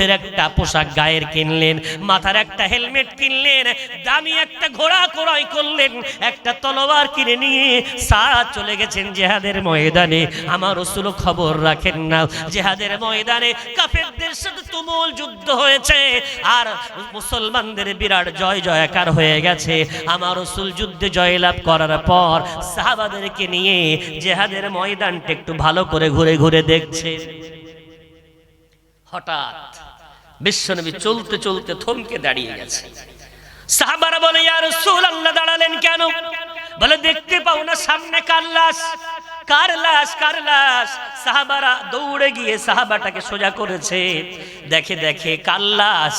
একটা পোশাক গায়ের কিনলেন, মাথার একটা হেলমেট কিনলেন, দামি একটা ঘোড়া ক্রয় করলেন, একটা তলোয়ার কিনে নিয়ে সারা চলে গেছেন জেহাদের ময়দানে। আমার রসুল খবর রাখেন না, জেহাদের ময়দানে কাফেরদের সাথে তুমুল যুদ্ধ হয়েছে, আর মুসলমানদের বিরাট জয় জয়াকার হয়ে গেছে। আমার রসুল যুদ্ধে জয়লাভ করার পর সাহাবাদেরকে নিয়ে জেহাদের ময়দানটা একটু ভালো করে ঘুরে ঘুরে দেখছে। হঠাৎ বিশ্বনবী চলতে চলতে থমকে দাঁড়িয়ে গেছে। সাহাবারা বলে, ইয়া রাসূলুল্লাহ, দাঁড়ালেন কেন? বলে, দেখতে পাও না সামনে কাল্লাস কার লাশ কার লাশ? সাহাবারা দৌড়ে গিয়ে সাহাবাটাকে সোজা করেছে। দেখে দেখে, কার লাশ?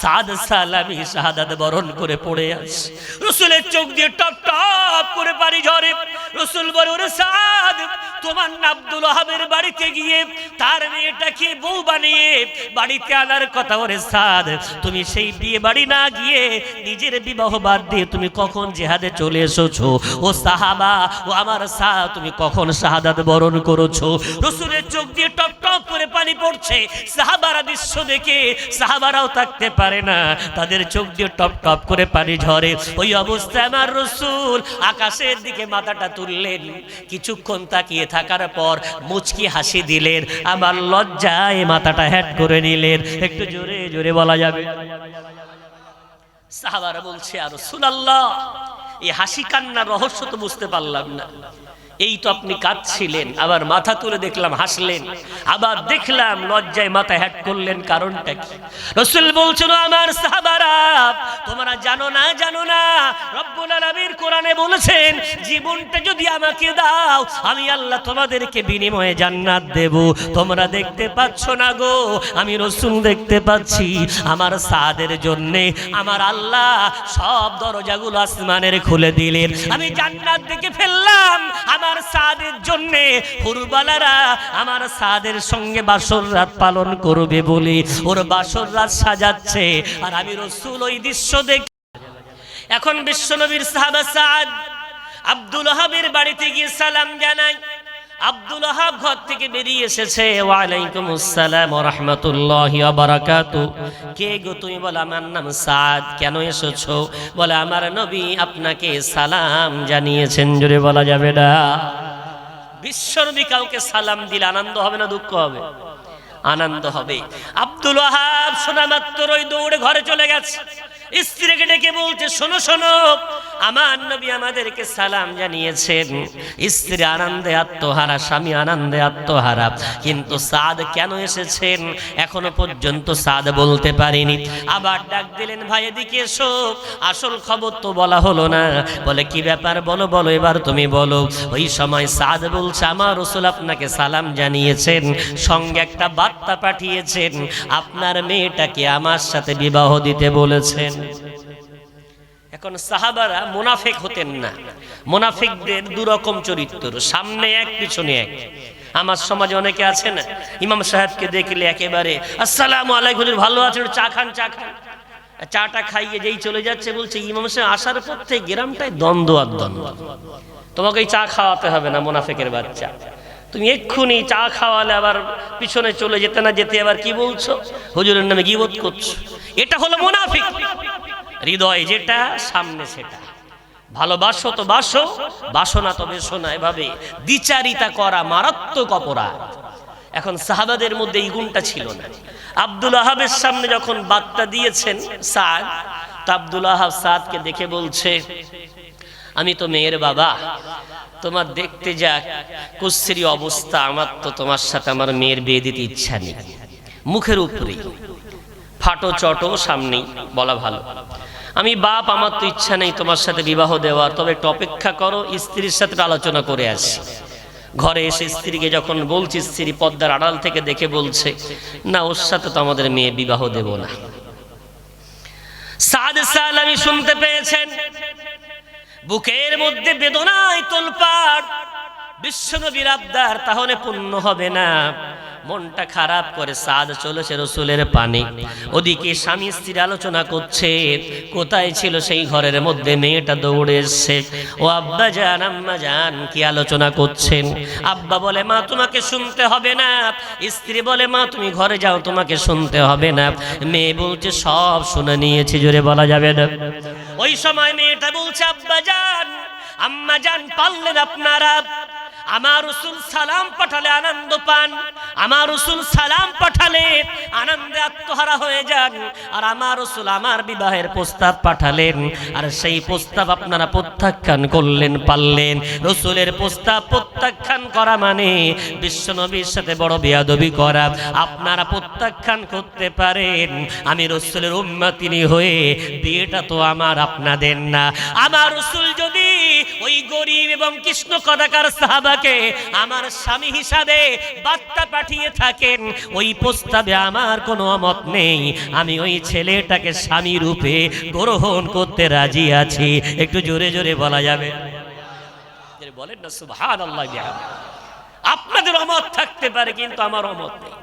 সাদ সালামি শাহাদাত বরণ করে পড়ে আছে রসুলের চোখ দিয়ে টপ টপ করে পানি ঝরে। রসুল বলে, ওরে সাদ, তোমার আব্দুল ওহাবের বাড়িতে গিয়ে তার মেয়েটাকে বউ বানিয়ে বাড়িতে আনার কথা। ওরে সাদ, তুমি সেই বিয়ে বাড়ি না গিয়ে নিজের বিবাহ বাদ দিয়ে তুমি কখন জেহাদে চলে এসেছ? ও সাহাবা, ও আমার সা তুমি কখন শাহাদাত বরণ করেছ। রসুলের চোখ দিয়ে টপ টপ করে পানি পড়ছে। সাহাবারা দৃশ্য দেখে সাহাবারাও থাকতে পারে না। তাদের চোখ দিয়ে টপ টপ করে পানি ঝরে। ওই অবস্থায় আমার রসুল আকাশের দিকে মাথাটা তুললেন। কিছুক্ষণ তাকিয়ে থাকার পর মুচকি হাসি দিলেন। আমার লজ্জায় মাথাটা হ্যাট করে নিলেন। একটু জোরে জোরে বলা যাবে। সাহাবারা বলছে আর সুলাল্লাহ এই হাসি কান্নার রহস্য তো বুঝতে পারলাম না। এই তো আপনি কাঁদছিলেন, আবার মাথা তুলে দেখলাম হাসলেন, আবার দেখলাম লজ্জায় মাথা হ্যাট করলেন, কারণটা কি? রসুল বলছিল আমার সাহাবারা, তোমরা জানো না জানো না, রব্বুল আলামিন কোরআনে বলেছেন, জীবনটা যদি আমাকে দাও, আমি আল্লাহ তোমাদেরকে বিনিময়ে জান্নাত দেব। তোমরা দেখতে পাচ্ছ না গো, আমি রসুল দেখতে পাচ্ছি, আমার সাদের জন্যে আমার আল্লাহ সব দরজাগুলো আসমানের খুলে দিলেন। আমি জান্নাত দেখে ফেললাম আমার সাদের জন্যে হুরবালারা আমার সাদের সঙ্গে বাসর রাত পালন করবে বলে ওর বাসর রাত সাজাচ্ছে। আর আমি রসুল ওই দৃশ্য দেখি। এখন বিশ্বনবীর সাহাবা সাদ আব্দুল হাবির বাড়িতে গিয়ে সালাম জানাই আব্দুল হাব ঘর থেকে বেরিয়ে এসেছে। ওয়ালাইকুম আসসালাম ওয়া রাহমাতুল্লাহি ওয়া বারাকাতু। কে গো তুমি? বলে, আমার নাম সাদ। কেন এসেছ? বলে, আমার নবী আপনাকে সালাম জানিয়েছেন। জোরে বলা যাবে না। বিশ্বনবী কাউকে সালাম দিলে আনন্দ হবে না দুঃখ হবে? আনন্দ হবে। আব্দুল ওয়াহাব শোনা মাত্রই দৌড়ে ঘরে চলে গেছে। স্ত্রীকে ডেকে বলছে, শোনো শোনো, আমার নবী আমাদেরকে সালাম জানিয়েছেন। স্ত্রী আনন্দে আত্মহারা, স্বামী আনন্দে আত্মহারা। কিন্তু সাদ কেন এসেছেন? এখনও পর্যন্ত সাদ বলতে পারিনি। আবার ডাক দিলেন, ভাই, এদিকে এসো। আসল খবর তো বলা হলো না। বলে, কি ব্যাপার? বলো বলো, এবার তুমি বলো। ওই সময় সাদ বলছে, আমার রসুল আপনাকে সালাম জানিয়েছেন, সঙ্গে একটা বার্তা পাঠিয়েছেন। আপনার মেয়েটাকে আমার সাথে বিবাহ দিতে বলেছেন। এখন সাহাবারা মোনাফেক হতেন না। মোনাফেকদের দুরকম চরিত্র, সামনে এক, পিছনে এক। আমার সমাজে অনেকে আছে না ইমাম সাহেবকে দেখলে একেবারে, আসসালামু আলাইকুম ভালো আছেন? চা খান চা খান। চাটা খাইয়ে যেই চলে যাচ্ছে, বলছে, ইমাম সাহেব, আসার পর থেকে গ্রামটায় দ্বন্দ্ব আর দ্বন্দ্ব। তোমাকে চা খাওয়াতে হবে না, মোনাফেকের বাচ্চা। তুমি এক্ষুনি চা খাওয়ালে আবার পিছনে চলে যেতে না যেতে আবার কি বলছো? হুজুরের নামে গিবোধ করছ। এটা হলো মোনাফিক। হৃদয় যেটা, সামনে সেটা। ভালোবাসো তো বাসো বাসো না তো বেসো না এভাবে। দ্বিচারিতা করা মারাত্মক অপরাধ। এখন সাহাবাদের মধ্যে এই গুণটা ছিল না। আব্দুল আহাবের সামনে যখন বার্তা দিয়েছেন সাদ, তো আব্দুল আহাব সাদকে দেখে বলছে, আমি তো মেয়ের বাবা। তোমার দেখতে যাক কুশ্রী অবস্থা। আমার তো তোমার সাথে আমার মেয়ের বিয়ে দিতে ইচ্ছা নেই। মুখের উপরেই। ফাটো চটো সামনেই, বলা ভালো। আমি বাপ, আমার তো ইচ্ছা নেই তোমার সাথে বিবাহ দেওয়ার, তবে একটু অপেক্ষা করো, স্ত্রীর সাথে আলোচনা করে আসি। ঘরে এসে স্ত্রীকে যখন বলছি, স্ত্রী পদ্মার আড়াল থেকে দেখে বলছে, না, ওর সাথে তো আমাদের মেয়ে বিবাহ দেব না। সাদ সাল আমি শুনতে পেয়েছেন, বুকের মধ্যে বেদনায় তোলপাড়, বিশ্বনবীর আবদার তাহলে পূর্ণ হবে না। মনটা খারাপ করে সাদ চলেছে রসুলের পানে। ওদিকে স্বামী স্ত্রীর আলোচনা করছে, কোথায় ছিল সেই ঘরের মধ্যে মেয়েটা দৌড়ে এসছে। ও আব্বা জান আম্মা জান কি আলোচনা করছেন? আব্বা বলে, মা, তোমাকে শুনতে হবে না। স্ত্রী বলে, মা, তুমি ঘরে যাও, তোমাকে শুনতে হবে না। মেয়ে বলছে, সব শুনে নিয়েছি, জোরে বলা যাবে না। ওই সময় মেয়েটা বলছে, আব্বা জান আম্মা জান পারলেন আপনারা? আমার রসুল সালাম পাঠালে আনন্দ পান, আমার রসুল সালাম পাঠালে আনন্দে আত্মহারা হয়ে যান, আর আমার রসুল আমার বিবাহের প্রস্তাব পাঠালেন, আর সেই প্রস্তাব আপনারা প্রত্যাখ্যান করলেন, পারলেন। রসুলের প্রস্তাব প্রত্যাখ্যান করা মানে বিশ্বনবীর সাথে বড় বেয়াদবি করা। আপনারা প্রত্যাখ্যান করতে পারেন, আমি রসুলের উম্মাতিনি হয়ে বিয়েটা তো আমার আপনাদের না। আমার রসুল যদি ওই গরিব এবং কৃষ্ণ কদাকার সাহাবাকে আমার স্বামী হিসাবে বার্তা পাঠিয়ে থাকেন, ওই প্রস্তাবে আমার কোনো অমত নেই। আমি ওই ছেলেটাকে স্বামী রূপে গ্রহণ করতে রাজি আছি। একটু জোরে জোরে বলা যাবে। বলেন না সুবহান আল্লাহ আপনাদের অমত থাকতে পারে, কিন্তু আমার অমত নেই।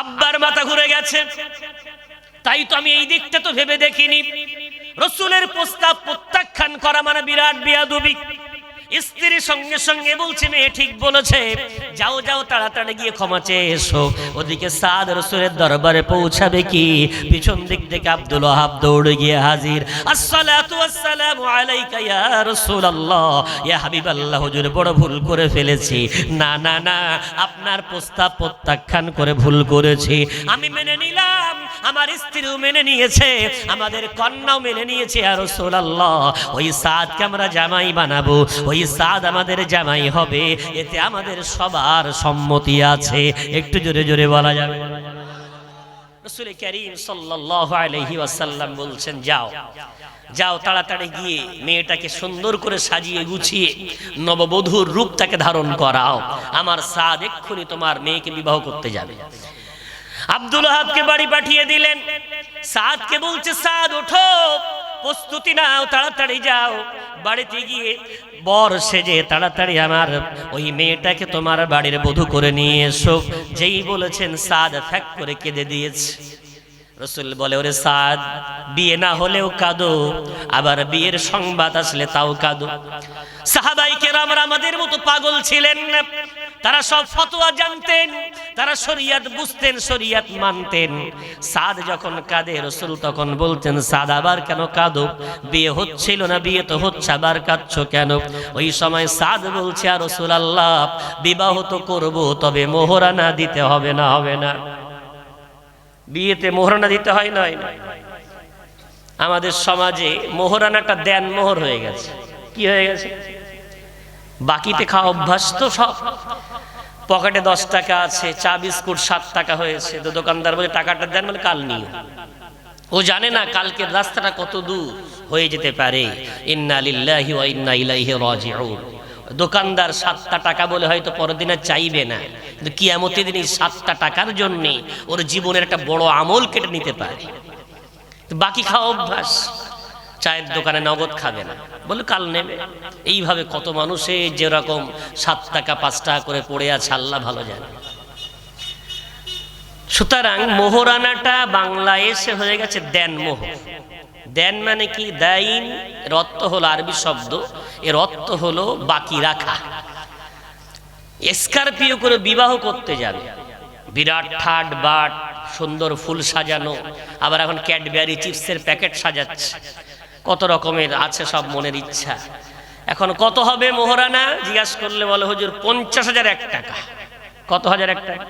আব্বার মাথা ঘুরে গেছে। তাই তো আমি এই দিকটা তো ভেবে দেখিনি। রসুলের প্রস্তাব প্রত্যাখ্যান করা মানে বিরাট বিয়াদুবি। স্ত্রীর সঙ্গে সঙ্গে বলছে, মেয়ে ঠিক বলেছে। যাও যাও, তাড়াতাড়ি গিয়ে ক্ষমা চেয়ে এসো। ওদিকে সাদ রসুলের দরবারে পৌঁছাবে কি? পিছন দিক থেকে আব্দুল হাব দৌড়ে গিয়ে হাজির। আসসালাতু ইয়া রাসূলুল্লাহ। ইয়া হাবিবাল্লাহ, হুজুর, বড় ভুল করে ফেলেছি। না না না, আপনার প্রস্তাব প্রত্যাখ্যান করে ভুল করেছি। আমি মেনে নিলাম, আমার স্ত্রীও মেনে নিয়েছে, আমাদের কন্যাও মেনে নিয়েছে আর রাসূলুল্লাহ। ওই সাদকে আমরা জামাই বানাবো, ওই সাদ আমাদের জামাই হবে, এতে আমাদের সবার সম্মতি আছে। একটু জোরে জোরে বলা যাবে। রসুল করিম সাল্লাহ ওয়াসাল্লাম বলছেন, যাও। যাও তাড়াতাড়ি গিয়ে মেয়েটাকে সুন্দর করে সাজিয়ে গুছিয়ে নববধূর রূপটাকে ধারণ করাও। আমার সাদ এক্ষুনি তোমার মেয়েকে বিবাহ করতে যাবে। আব্দুল হাবকে বাড়ি পাঠিয়ে দিলেন। সাদকে বলছে, সাদ, ওঠো। প্রস্তুতি নাও, তাড়াতাড়ি যাও। বাড়িতে গিয়ে বর সেজে তাড়াতাড়ি আমার ওই মেয়েটাকে তোমার বাড়ির বধূ করে নিয়ে এসো। যেই বলেছেন, সাদ ফ্যাক করে কেঁদে দিয়েছে। রসুল বলে, ওরে সাদ, বিয়ে না হলেও কাঁদো, আবার বিয়ের সংবাদ আসলে তাও কাঁদো। সাহাবাই কেরামরা আমাদের মতো পাগল ছিলেন তারা সব ফতোয়া জানতেন। তারা শরিয়াত বুঝতেন, শরিয়াত মানতেন। সাদ যখন কাঁদে, রসুল তখন বলতেন, সাদ আবার কেন কাঁদো? বিয়ে হচ্ছিল না, বিয়ে তো হচ্ছে, আবার কাঁদছ কেন? ওই সময় সাদ বলছে আর রসুল আল্লাহ বিবাহ তো করব, তবে মোহরানা দিতে হবে না হবে না। বিয়েতে মোহরানা দিতে হয় নয় আমাদের সমাজে মোহরানাটা দেন মোহর হয়ে গেছে। কি হয়ে গেছে? বাকিতে খাওয়া অভ্যাস তো সব। পকেটে দশ টাকা আছে, চা বিস্কুট সাত টাকা হয়েছে। তো দোকানদার বলে, টাকাটা দেন? বলে, কাল নিও। ও জানে না কালকের রাস্তাটা কত দূর হয়ে যেতে পারে। ইন্না দোকানদার সাতটা টাকা বলে হয়তো পরের দিন আর চাইবে না। কিন্তু কিয়ামতের দিন এই সাতটা টাকার জন্য ওর জীবনের একটা বড় আমল কেটে নিতে পারে। বাকি খাওয়া অভ্যাস। চায়ের দোকানে নগদ খাবে না। বলে, কাল নেবে। এইভাবে কত মানুষে যেরকম সাত টাকা, পাঁচ টাকা করে পড়ে আছে, আল্লাহ ভালো জানে। সুতরাং মোহরানাটা বাংলায় এসে হয়ে গেছে দেন মোহ। দেন মানে কি? দাইন, এর অর্থ হলো আরবি শব্দ, এর অর্থ হলো বাকি রাখা। স্করপিও করে বিবাহ করতে যাবে। বিরাট ঠাট বাট, সুন্দর ফুল সাজানো। আবার এখন ক্যাডবেরি চিপসের প্যাকেট সাজাচ্ছে। কত রকমের আছে সব মনের ইচ্ছা। এখন কত হবে মোহরানা? জিজ্ঞাসা করলে বলে, হুজুর, পঞ্চাশ হাজার এক টাকা। কত হাজার এক টাকা?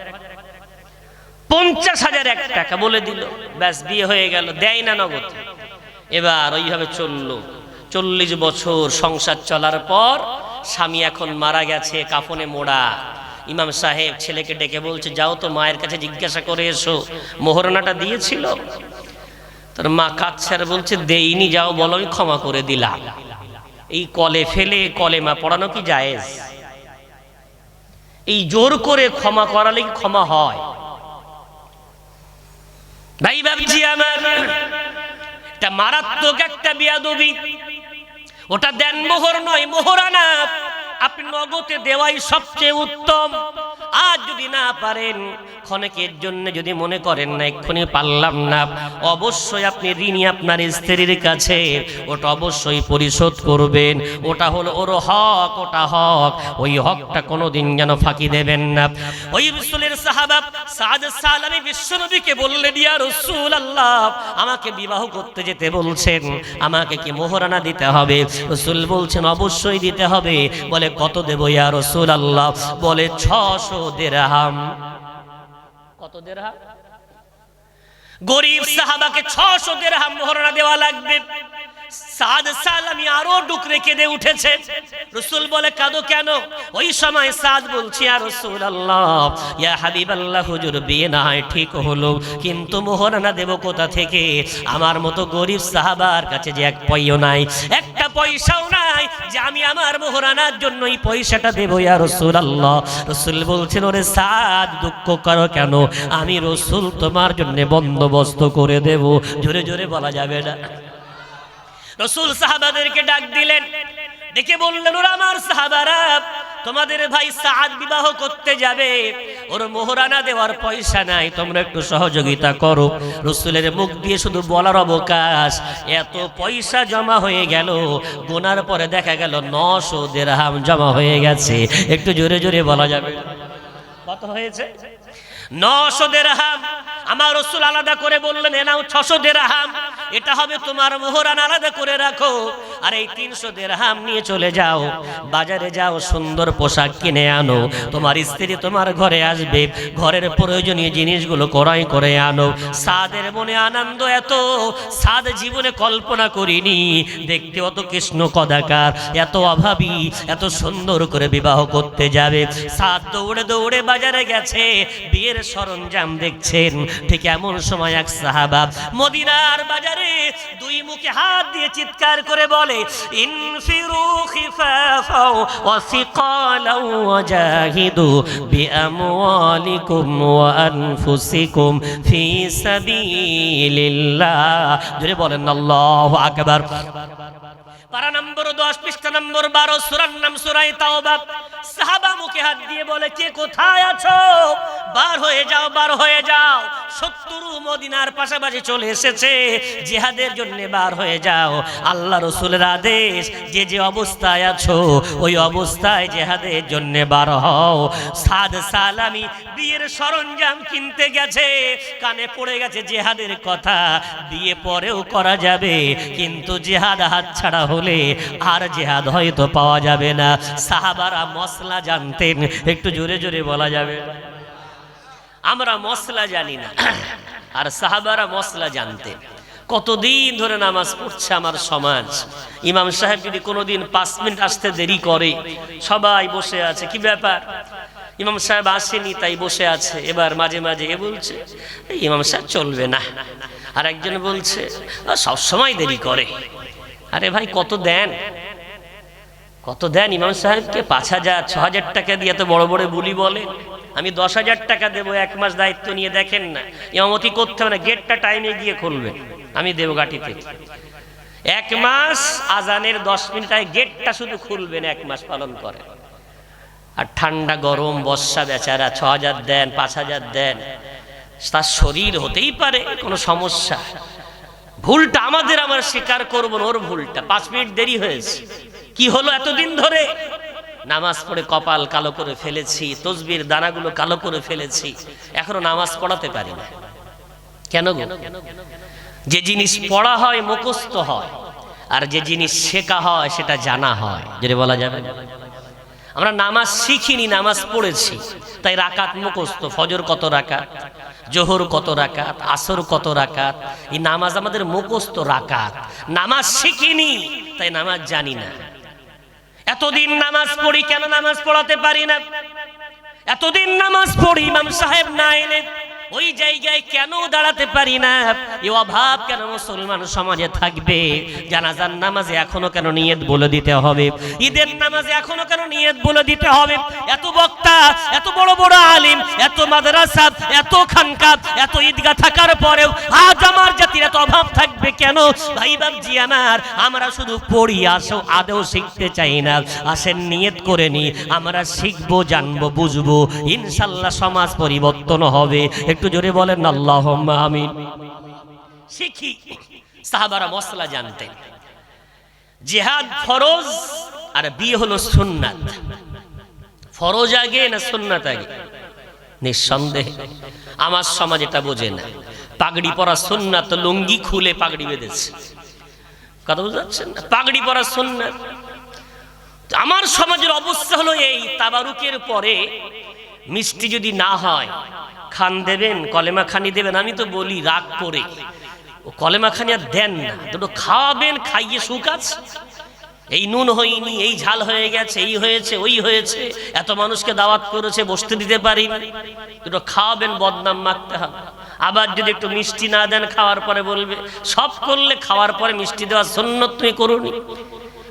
পঞ্চাশ হাজার এক টাকা বলে দিল। ব্যাস, বিয়ে হয়ে গেল, দেয় না নগদ। এবার ওইভাবে চলল। চল্লিশ বছর সংসার চলার পর স্বামী এখন মারা গেছে কাফনে মোড়া। ইমাম সাহেব ছেলেকে ডেকে বলছে, যাও তো মায়ের কাছে জিজ্ঞাসা করে এসো। মোহরানাটা দিয়েছিল। তোর মা কাচ্ছে আর বলছে, দেইনি, যাও বলো, আমি ক্ষমা করে দিলাম। এই কলে ফেলে, কলে মা পড়ানো কি জায়েজ? এই জোর করে ক্ষমা করালে ক্ষমা হয়? ভাই ভাবছি আমার এটা মারাত্মক একটা বিয়াদবি। ওটা দেন মোহর নয়, মোহরানা। আপনি নগদে দেওয়াই সবচেয়ে উত্তম। আজ যদি না পারেন, ক্ষণেকের জন্য যদি মনে করেন না, এক্ষুনি পারলাম না, অবশ্যই আপনি ঋণী আপনার স্ত্রীর কাছে ওটা অবশ্যই পরিশোধ করবেন। ওটা হলো ওর হক, ওটা হক। ওই হকটা কোনোদিন যেন ফাঁকি দেবেন না। ওই রসুলের সাহাবা সাদ সালামি বিশ্বনবীকে বললেন ইয়া রসুল আল্লাহ আমাকে বিবাহ করতে যেতে বলছেন, আমাকে কি মোহরানা দিতে হবে? রসুল বলছেন, অবশ্যই দিতে হবে। বলে, কত দেব ইয়া রসুল আল্লাহ বলে, ছশো দেড়হাম। কত দেড়হাম? গরিব সাহাবাকে ছশো দেড়হাম মোহরানা দেওয়া লাগবে। সাদ সালামি আরও ডুকরে কেঁদে উঠেছে। রসুল বলে, কাঁদো কেন? ওই সময় সাদ বলছি আর রসুল আল্লাহ ইয়া হাবিব আল্লাহ হুজুর, বিয়ে না ঠিক হলো। কিন্তু মোহরানা দেব কোথা থেকে? আমার মতো গরিব সাহাবার কাছে যে এক পয়ও নাই, একটা পয়সাও নাই যে আমি আমার মোহরানার জন্য এই পয়সাটা দেবো, ইয়া রসুল আল্লাহ রসুল বলছেন, ওরে সাদ, দুঃখ করো কেন? আমি রসুল তোমার জন্য বন্দোবস্ত করে দেব। জোরে জোরে বলা যাবে না। রসুল সাহাবাদেরকে ডাক দিলেন। দেখে বললেন, ওরা আমার সাহাবারা, তোমাদের ভাই সাদ বিবাহ করতে যাবে। ওর মোহরানা দেওয়ার পয়সা নাই, তোমরা একটু সহযোগিতা করো। রসুলের মুখ দিয়ে শুধু বলার অবকাশ। এত পয়সা জমা হয়ে গেল। গোনার পরে দেখা গেল, নশো দেড়হাম জমা হয়ে গেছে। একটু জোরে জোরে বলা যাবে। কত হয়েছে? নশো দেড়হাম। আমার রসুল আলাদা করে বললেন, এ নাও ছশো দেরাহাম এটা হবে তোমার মোহরান, আলাদা করে রাখো। আর এই তিনশো দেড়হাম নিয়ে চলে যাও। বাজারে যাও, সুন্দর পোশাক কিনে আনো। তোমার স্ত্রী তোমার ঘরে আসবে। ঘরের প্রয়োজনীয় জিনিসগুলো ক্রয় করে আনো। সাদের মনে আনন্দ এত সাদ জীবনে কল্পনা করিনি। দেখতে অত কৃষ্ণ কদাকার, এত অভাবী, এত সুন্দর করে বিবাহ করতে যাবে। সাদ দৌড়ে দৌড়ে বাজারে গেছে, বিয়ের সরঞ্জাম দেখছেন। ঠিক এমন সময় এক সাহাবা মদিনার বাজারে দুই মুখে হাত দিয়ে চিৎকার করে বলে ইনফিরু খিফাফাও ওয়া সিকালাও ওয়াজাহিদু বিআমওয়ালিকুম ওয়া আনফুসিকুম ফি সাবিলিল্লাহ। জোরে বলেন, আল্লাহু আকবার। পারা নম্বর দশ, পৃষ্ঠা নম্বর 12 সূরার নাম সূরা তাওবা। সাহাবা মুখে হাত দিয়ে বলে, কে কোথায় আছো? বার হয়ে যাও, বার হয়ে যাও। সত্তরু মদিনার পাশাপাশি চলে এসেছে। জিহাদের জন্য বার হয়ে যাও। আল্লাহ রসুলের আদেশ, যে যে অবস্থায় আছো, ওই অবস্থায় জেহাদের জন্য বার হও। সাদ সালামি বিয়ের সরঞ্জাম কিনতে গেছে। কানে পড়ে গেছে জেহাদের কথা। বিয়ে পরেও করা যাবে, কিন্তু জেহাদ হাত ছাড়া হলে আর জেহাদ হয়তো পাওয়া যাবে না। সাহাবারা মশলা জানতেন। একটু জোরে জোরে বলা যাবে। আমরা মশলা জানি না, আর সাহাবারা মশলা জানতেন। কতদিন ধরে নামাজ পড়ছে আমার সমাজ। ইমাম সাহেব যদি কোনোদিন পাঁচ মিনিট আসতে দেরি করে, সবাই বসে আছে। কি ব্যাপার? ইমাম সাহেব আসেনি, তাই বসে আছে। এবার মাঝে মাঝে এ বলছে ইমাম সাহেব চলবে না। আর একজন বলছে, সব সময় দেরি করে। আরে ভাই, কত দেন? কত দেন ইমাম সাহেবকে? পাঁচ হাজার ছ হাজার টাকা দিয়ে এত বড় বড় বুলি বলে। আমি দশ হাজার টাকা দেবো, এক মাস দায়িত্ব নিয়ে দেখেন না। ইমামতি করতে হবে না, গেটটা টাইমে গিয়ে খুলবে। আমি দেবো গাটিতে। এক মাস আজানের দশ মিনিট আগে গেটটা শুধু খুলবেন, এক মাস পালন করে আর ঠান্ডা গরম, বর্ষা বেচারা ছ হাজার দেন, পাঁচ হাজার দেন। তার শরীর হতেই পারে, কোনো সমস্যা। ভুলটা আমাদের, আমার স্বীকার করব ওর ভুলটা। পাঁচ মিনিট দেরি হয়েছে। কি হলো এতদিন ধরে? নামাজ পড়ে কপাল কালো করে ফেলেছি, তসবির দানাগুলো কালো করে ফেলেছি, এখনও নামাজ পড়াতে পারি না। কেন যে জিনিস পড়া হয়, মুখস্থ হয়, আর যে জিনিস শেখা হয়, সেটা জানা হয়। যদি বলা যাবে? আমরা নামাজ শিখিনি, নামাজ পড়েছি, তাই রাকাত মুখস্থ, ফজর কত রাকাত, জোহর কত রাকাত, আসর কত রাকাত, এই নামাজ আমাদের মুখস্থ রাকাত। নামাজ শিখিনি, তাই নামাজ জানি না। এতদিন নামাজ পড়ি কেন নামাজ পড়াতে পারি না? এতদিন নামাজ পড়ি, ইমাম সাহেব না এলে ওই জায়গায় কেন দাঁড়াতে পারি না? এই অভাব কেন মুসলমান সমাজে থাকবে? জানাজার নামাজে এখনও কেন নিয়ত বলে দিতে হবে? ঈদের নামাজে এখনও কেন নিয়ত বলে দিতে হবে? এত বক্তা, এত বড় বড় আলিম, এত মাদ্রাসা এত খানকা এত ঈদগাহ থাকার পরেও আজ আমার জাতি জাতির এত অভাব থাকবে কেন? ভাই বাবজি আমার, আমরা শুধু পড়ি, আসো আদেও শিখতে চাই না। আসেন, নিয়ত করে নি। আমরা শিখব, জানব, বুঝব। ইনশাল্লাহ সমাজ পরিবর্তন হবে। একটু জোরে বলেন আল্লাহ আমিন। শিখি। সাহাবারা মশলা জানতেন। জেহাদ ফরজ আর বিয়ে হলো সুন্নাত। ফরজ আগে না সুন্নাত আগে? নিঃসন্দেহে। আমার সমাজ এটা বোঝে না। পাগড়ি পরা সুন্নাত লুঙ্গি খুলে পাগড়ি বেঁধেছে। কথা বুঝতে পারছেন না? পাগড়ি পরা সুন্নাত। আমার সমাজের অবস্থা হলো এই, তাবারুকের পরে মিষ্টি যদি না হয়, খান দেবেন, কলেমা খানি দেবেন, আমি তো বলি রাগ করে। ও কলেমা খানি আর দেন না, দুটো খাওয়াবেন খাইয়ে আছে। এই নুন হয়নি, এই ঝাল হয়ে গেছে, এই হয়েছে, ওই হয়েছে, এত মানুষকে দাওয়াত করেছে, বসতে দিতে পারি দুটো খাওয়াবেন বদনাম মাখতে হবে। আবার যদি একটু মিষ্টি না দেন খাওয়ার পরে বলবে, সব করলে খাওয়ার পরে মিষ্টি দেওয়া সুন্নত তুমি করুনি।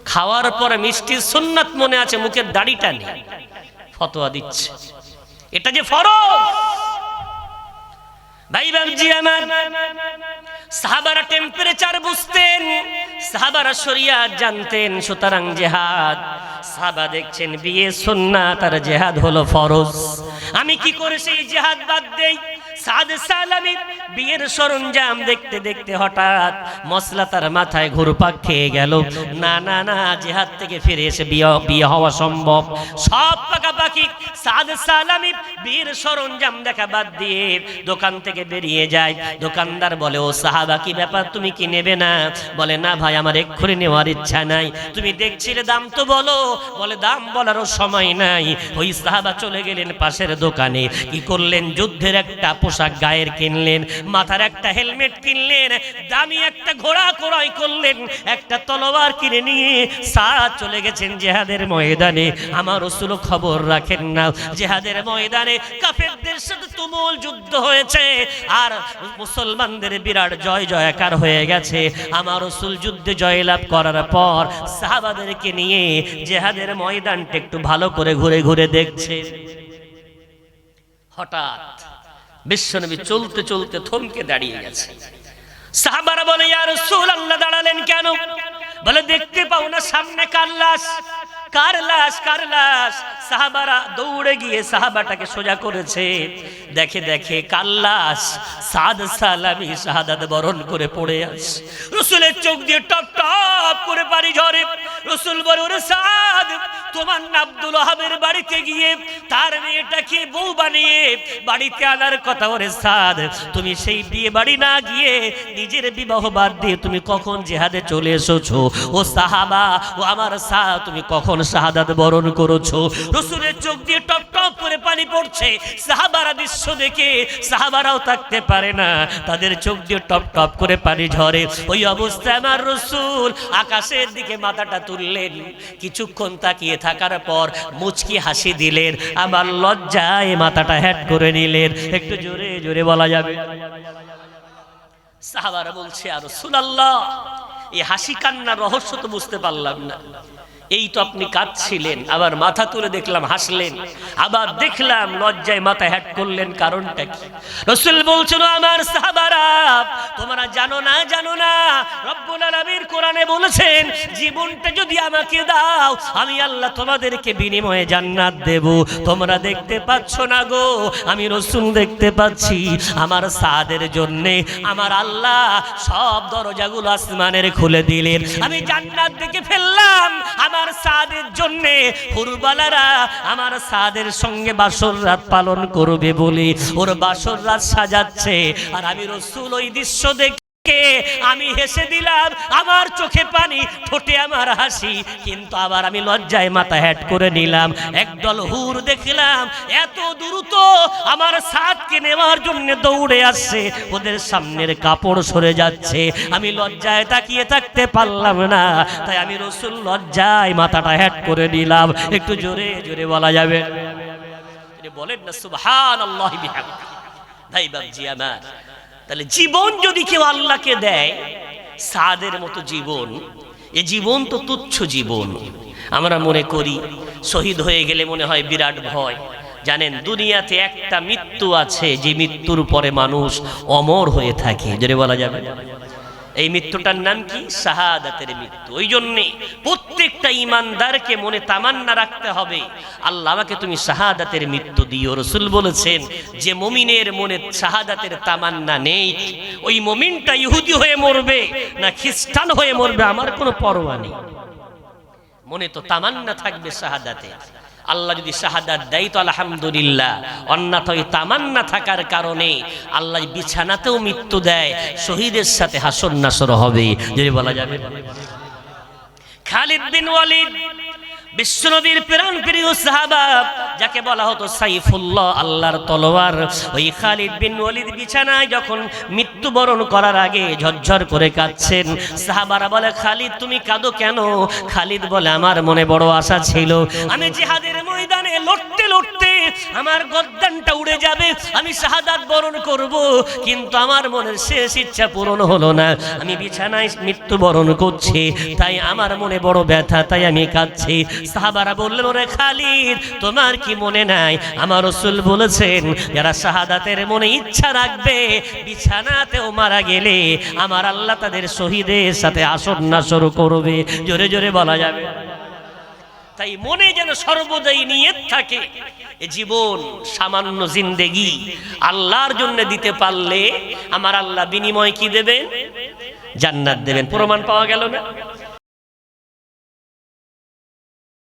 খাওয়ার পরে মিষ্টির সুন্নাত মনে আছে, মুখের দাড়িটা নেই। ফতোয়া দিচ্ছে। এটা যে ফরজ! ভাই আমার, সাহাবারা টেম্পারেচার সাহাবারা জানতেন, সুতরাং জেহাদ। সাহাবা দেখছেন, বিয়ে সুন্নাত আর জেহাদ হলো ফরজ। আমি কি করে সেই জেহাদ বাদ দেই? সাদ সালামি, বিয়ের সরঞ্জাম দেখতে দেখতে হঠাৎ মশলা তার মাথায় ঘুরপাক খেয়ে গেল। না না না, জেহাদ থেকে ফিরে এসে বিয়ে বিয়ে হওয়া সম্ভব। সব পাকাপাকি সাদ সালামি, বিয়ের সরঞ্জাম দেখা বাদ দিয়ে দোকান থেকে বেরিয়ে যায়। দোকানদার বলে, ও সাহাবা, কি ব্যাপার? তুমি কি নেবে না? বলে, না ভাই, আমার এক্ষুনি নেওয়ার ইচ্ছা নাই। তুমি দেখছিলে দাম তো বলো? বলে, দাম বলারও সময় নাই। ওই সাহাবা চলে গেলেন পাশের দোকানে। কি করলেন? যুদ্ধের একটা পোশাক গায়ের কিনলেন, মাথার একটা হেলমেট কিনলেন, দামি একটা ঘোড়া ক্রয় করলেন, একটা তলোয়ার কিনে নিয়ে সাদ চলে গেছেন জেহাদের ময়দানে। আমার রসুল খবর রাখেন না, জেহাদের ময়দানে কাফেরদের সাথে তুমুল যুদ্ধ হয়েছে, আর মুসলমানদের বিরাট জয় জয়কার হয়ে গেছে। আমার রসুল যুদ্ধে জয়লাভ করার পর সাহাবাদেরকে নিয়ে জেহাদের ময়দানটা একটু ভালো করে ঘুরে ঘুরে দেখছে। হঠাৎ বিশ্বনবী চলতে চলতে থমকে দাঁড়িয়ে গেছে। সাহাবারা বলে ইয়ার রসুল আল্লাহ দাঁড়ালেন কেন? বলে, দেখতে পাও না সামনে কার লাশ। কার লাশ? কার লাশ? সাহাবারা দৌড়ে গিয়ে সাহাবাটাকে সোজা করেছে। দেখে দেখে, কার লাশ? সাদ সালামি, শাহাদাত বরণ করে পড়ে আছে। রসুলের চোখ দিয়ে টপ টপ করে পানি ঝরে। রসুল বলে, ওরে সাদ আব্দুল ওহাবের বাড়িতে গিয়ে তার মেয়েটাকে বউ বানিয়ে বাড়িতে আনার কথা ওরে সাদ তুমি সেই বিয়ে বাড়ি না গিয়ে নিজের বিবাহ বাদ দিয়ে তুমি কখন জেহাদে চলে এসেছ? ও সাহাবা, ও আমার সা তুমি কখন বরণ করেছ? রসুলের চোখ দিয়ে টপ টপ করে পানি পড়ছে। সাহাবারা দৃশ্য দেখে সাহাবারাও থাকতে পারে না। তাদের চোখ দিয়ে টপ টপ করে পানি ঝরে। ওই অবস্থায় আমার রসুল আকাশের দিকে মাথাটা তুললেন। কিছুক্ষণ তাকিয়ে থাকার পর মুচকি হাসি দিলেন আমার লজ্জায় মাথাটা হ্যাট করে নিলেন। একটু জোরে জোরে বলা যাবে। সাহাবারা বলছে আর সুলাল্লাহ এই হাসি কান্নার রহস্য তো বুঝতে পারলাম না। এই তো আপনি কাঁদছিলেন, আবার মাথা তুলে দেখলাম হাসলেন, আবার দেখলাম লজ্জায় মাথা হ্যাট করলেন, কারণটা কি? রসুল বলছিল আমার সাহাবারা, তোমরা জানো না জানো না, রব্বুল আলামিন কোরআনে বলেছেন, জীবনটা যদি আমাকে দাও, আমি আল্লাহ তোমাদেরকে বিনিময়ে জান্নাত দেব। তোমরা দেখতে পাচ্ছ না গো, আমি রসুল দেখতে পাচ্ছি, আমার সাদের জন্যে আমার আল্লাহ সব দরজাগুলো আসমানের খুলে দিলেন। আমি জান্নাত দেখে ফেললাম, আমার সাদের জন্য হুরবালারা আমার সাদের সঙ্গে বাসর রাত পালন করবে বলে ওর বাসর রাত সাজাচ্ছে। আর আমি রসুল ওই দৃশ্য দেখে আমি হেসে দিলাম, আমার চোখে পানি, ঠোঁটে আমার হাসি, কিন্তু আবার আমি লজ্জায় মাথা হ্যাট করে নিলাম। একদল হুর দেখলাম, এত দ্রুত আমার সাতকে নেওয়ার জন্য দৌড়ে আসছে, ওদের সামনের কাপড় সরে যাচ্ছে। আমি লজ্জায় তাকিয়ে থাকতে পারলাম না, তাই আমি রসুল লজ্জায় মাথাটা হ্যাট করে নিলাম। একটু জোরে জোরে বলা যাবে। বলেন না সুবহান ভাই বাবজি আমার তাহলে জীবন যদি কেউ আল্লাহকে দেয়, সাদের মতো জীবন, এ জীবন তো তুচ্ছ জীবন। আমরা মনে করি, শহীদ হয়ে গেলে মনে হয় বিরাট ভয়। জানেন, দুনিয়াতে একটা মৃত্যু আছে, যে মৃত্যুর পরে মানুষ অমর হয়ে থাকে। যদি বলা যাবে? এই মৃত্যুটার নাম কি? শাহাদাতের মৃত্যু। ওই জন্যে প্রত্যেকটা ইমানদারকে মনে তামান্না রাখতে হবে। আল্লাহ আমাকে তুমি শাহাদাতের মৃত্যু দিও, রসুল বলেছেন, যে মমিনের মনে শাহাদাতের তামান্না নেই, ওই মমিনটা ইহুদি হয়ে মরবে না খ্রিস্টান হয়ে মরবে, আমার কোনো পরোয়া নেই। মনে তো তামান্না থাকবে শাহাদাতে আল্লাহ যদি শাহাদাত দেয় তো আলহামদুলিল্লাহ। অন্যথায় তামান্না থাকার কারণে আল্লাহ বিছানাতেও মৃত্যু দেয়, শহীদের সাথে হাসন নাসর হবে। যদি বলা যাবে। খালিদ বিন ওয়ালিদ, বিশ্বনবীর প্রাণ প্রিয় সাহাবা যাকে বলা হতো সাইফুল্লাহ, আল্লাহর তলোয়ার। ওই খালিদ বিন ওয়ালিদ বিছানায় যখন মৃত্যুবরণ করার আগে ঝরঝর করে কাঁদছেন, সাহাবারা বলে, খালিদ, তুমি কাঁদো কেন? খালিদ বলে, আমার মনে বড় আশা ছিল। আমি জিহাদের ময়দানে লড়তে লড়তে আমার গদ্দানটা উড়ে যাবে, আমি শাহাদাত বরণ করব। কিন্তু আমার মনের শেষ ইচ্ছা পূরণ হলো না। আমি বিছানায় মৃত্যুবরণ করছি, তাই আমার মনে বড় ব্যথা, তাই আমি কাঁদছি। সাহাবারা বললেন, ওরে খালিদ, তোমার কি মনে নাই? আমার রসুল বলেছেন, যারা শাহাদাতের মনে ইচ্ছা রাখবে, বিছানাতেও মারা গেলে আমার আল্লাহ তাদের শহীদের সাথে আসর না নাসর করবে। জোরে জোরে বলা যাবে। তাই মনে যেন সর্বদাই নিয়ত থাকে জীবন সামান্য জিন্দেগি। আল্লাহর জন্য দিতে পারলে আমার আল্লাহ বিনিময় কি দেবেন? জান্নাত দেবেন। প্রমাণ পাওয়া গেল না?